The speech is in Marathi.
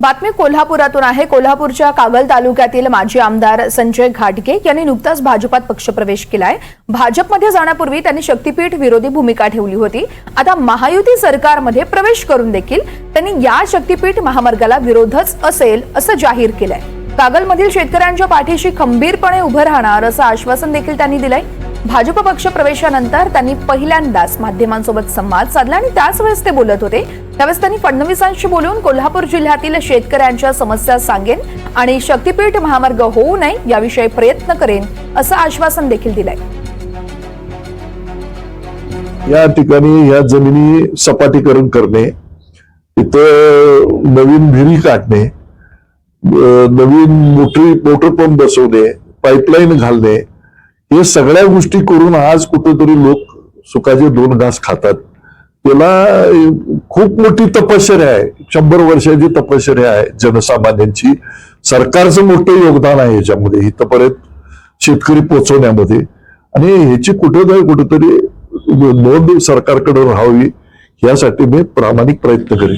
बातमी कोल्हापुरातून आहे. कोल्हापूरच्या कागल तालुक्यातील माजी आमदार संजय घाटगे यांनी नुकताच भाजपात पक्षप्रवेश केलाय. भाजपमध्ये जाण्यापूर्वी त्यांनी शक्तीपीठ विरोधी भूमिका ठेवली होती. आता महायुती सरकारमध्ये प्रवेश करून देखील त्यांनी या शक्तीपीठ महामार्गाला विरोधच असेल असं जाहीर केलंय. कागलमधील शेतकऱ्यांच्या पाठीशी खंबीरपणे उभं राहणार असं आश्वासन देखील त्यांनी दिलंय. भाजप पक्ष प्रवेशानंतर त्यांनी पहिल्यांदाच माध्यमांसोबत संवाद साधला आणि त्याच वेळेस ते बोलत होते त्यावेळेस त्यांनी फडणवीसांशी बोलून कोल्हापूर जिल्ह्यातील शेतकऱ्यांच्या समस्या सांगेन आणि शक्तीपीठ महामार्ग होऊ नये याविषयी प्रयत्न करेन असं आश्वासन देखील दिलंय. या ठिकाणी या जमिनी सपाटीकरण करणे इथं नवीन विहिरी काढणे नवीन मोटरी मोटर पंप बसवणे पाईपलाईन घालणे हे सगळ्या गोष्टी करून आज कुठेतरी लोक सुखाचे दोन घास खातात. त्याला खूप मोठी तपश्चर्या आहे. शंभर वर्षाची तपश्चर्या आहे जनसामान्यांची. सरकारचं मोठं योगदान आहे याच्यामध्ये. इथपर्यंत शेतकरी पोचवण्यामध्ये. आणि ह्याची कुठेतरी कुठेतरी नोंद सरकारकडे राहावी यासाठी मी प्रामाणिक प्रयत्न करेन.